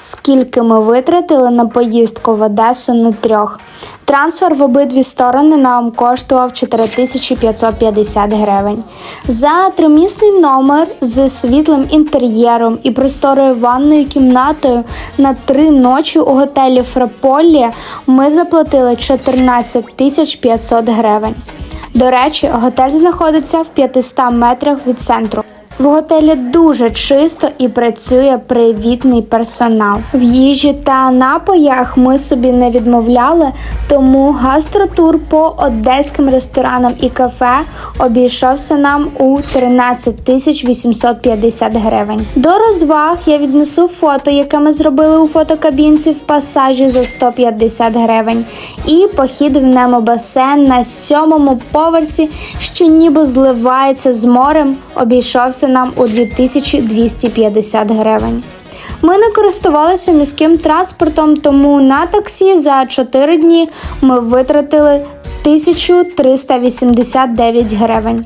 скільки ми витратили на поїздку в Одесу на трьох. Трансфер в обидві сторони нам коштував 4550 гривень. За тримісний номер з світлим інтер'єром і просторою ванною кімнатою на три ночі у готелі Фраполі ми заплатили 14 500 гривень. До речі, готель знаходиться в 500 метрах від центру. В готелі дуже чисто і працює привітний персонал. В їжі та напоях ми собі не відмовляли, тому гастротур по одеським ресторанам і кафе обійшовся нам у 13 тисяч 850 гривень. До розваг я віднесу фото, яке ми зробили у фотокабінці в пасажі за 150 гривень, і похід в немо-басейн на сьомому поверсі, що ніби зливається з морем, обійшовся нам у 2250 гривень. Ми не користувалися міським транспортом, тому на таксі за 4 дні ми витратили 1389 гривень.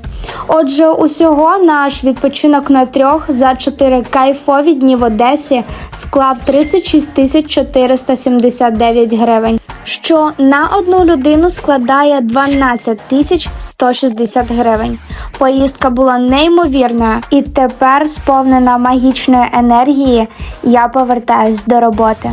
Отже, усього наш відпочинок на трьох за 4 кайфові дні в Одесі склав 36 тисяч 479 гривень, що на одну людину складає 12 тисяч 160 гривень. Поїздка була неймовірною, і тепер, сповнена магічної енергії, я повертаюсь до роботи.